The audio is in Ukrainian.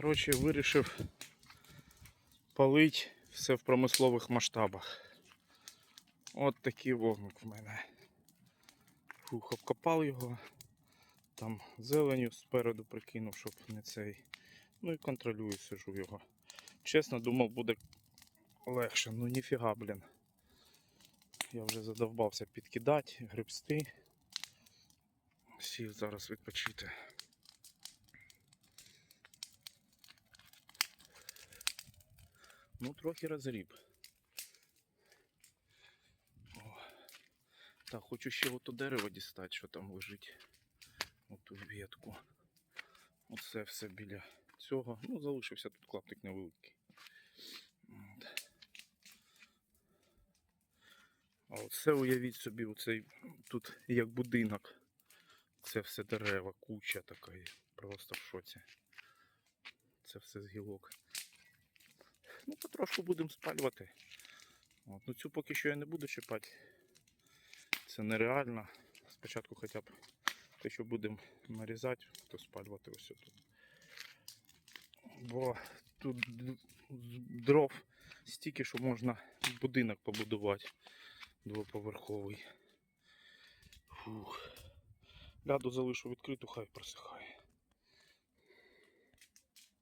Коротше, вирішив палить все в промислових масштабах. От такий вогник в мене. Фух, обкопав його. Там зеленю спереду прикинув, щоб не цей. Ну і контролюю, сижу його. Чесно, думав, буде легше. Ну ніфіга, блін. Я вже задовбався підкидати, гребсти. Сів зараз відпочити. Ну, трохи розріб. О. Так, хочу ще ото дерево дістати, що там лежить. Оту ветку. Оце все біля цього. Ну, залишився тут клаптик невеликий. От. А оце уявіть собі, оцей тут як будинок. Це все дерева, куча така. Просто в шоці. Це все з гілок. Ну, потрошку будемо спалювати. От. Ну цю поки що я не буду чіпати. Це нереально. Спочатку хоча б те, що будемо нарізати, то спалювати ось тут. Бо тут дров стільки, що можна будинок побудувати двоповерховий. Фух. Ляду залишу відкриту, хай просихає.